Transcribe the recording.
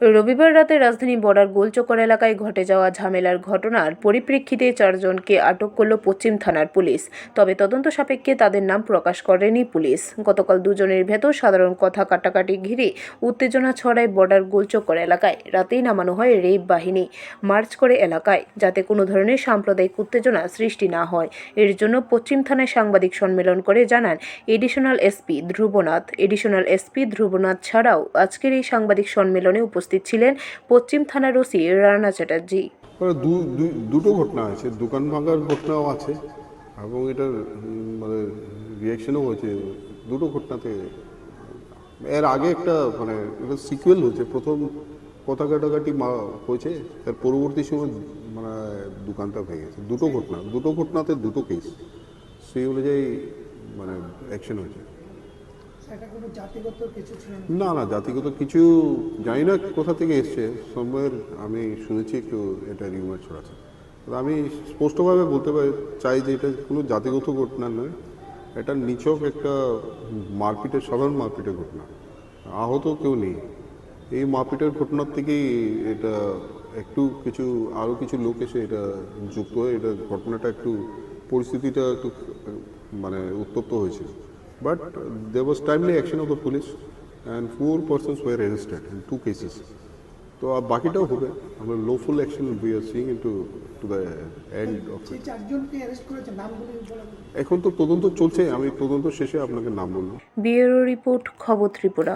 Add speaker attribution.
Speaker 1: রবিবার রাতে রাজধানী বর্ডার গোলচক্কর এলাকায় ঘটে যাওয়া ঝামেলার ঘটনার পরিপ্রেক্ষিতে চারজনকে আটক করল পশ্চিম থানার পুলিশ। তবে তদন্ত সাপেক্ষে তাদের নাম প্রকাশ করেনি পুলিশ। গতকাল দুজনের ভেতর সাধারণ কথা কাটাকাটি ঘিরে উত্তেজনা ছড়ায় বর্ডার গোলচক্কর এলাকায়। রাতেই নামানো হয় রেব বাহিনী মার্চ করে এলাকায়, যাতে কোনো ধরনের সাম্প্রদায়িক উত্তেজনা সৃষ্টি না হয়। এর জন্য পশ্চিম থানায় সাংবাদিক সম্মেলন করে জানান additional SP Dhrubanath. Additional SP Dhrubanath ছাড়াও আজকের এই সাংবাদিক সম্মেলনে উপস্থিত ছিলেন পশ্চিম থানার ওসি রানা চ্যাটার্জি।
Speaker 2: দুটো ঘটনা আছে দোকান ভাঙার ঘটনাও আছে এবং এটার মানে রিয়াকশনও হয়েছে। দুটো ঘটনাতে, এর আগে একটা মানে এটা সিকুয়েল হয়েছে। প্রথম কথা কাটাকাটি হয়েছে তার পরবর্তী সময় মানে দোকানটা ভেঙে গেছে। দুটো ঘটনা, দুটো ঘটনাতে দুটো কেস সেই অনুযায়ী মানে অ্যাকশন হয়েছে
Speaker 3: এটা কোনো জাতিগত কিছু ছিল না।
Speaker 2: না জাতিগত কিছু জানি না কোথা থেকে এসছে। সময়ের আমি শুনেছি একটু এটা রিউমার ছড়াচ্ছে। আমি স্পষ্টভাবে বলতে পারি, চাই যে এটা কোনো জাতিগত ঘটনা নয়, এটা নিছক একটা মারপিটের সাধারণ মারপিটের ঘটনা। আহত কেউ নেই। এই মারপিটের ঘটনার থেকেই এটা একটু কিছু আরও কিছু লোক এসে এটা যুক্ত হয়ে, এটা ঘটনাটা একটু, পরিস্থিতিটা একটু মানে উত্তপ্ত হয়েছে But uh, there was timely action of the police and four persons were arrested in two cases. তো আর বাকিটাও হবে আমরা lawful action we are seeing into to the end of
Speaker 3: সেই চারজনকে অ্যারেস্ট করেছে নামগুলি
Speaker 2: এখন তো তদন্ত চলছে। আমি তদন্ত শেষে আপনাকে নাম বলব।
Speaker 1: ব্যুরো রিপোর্ট খবর ত্রিপুরা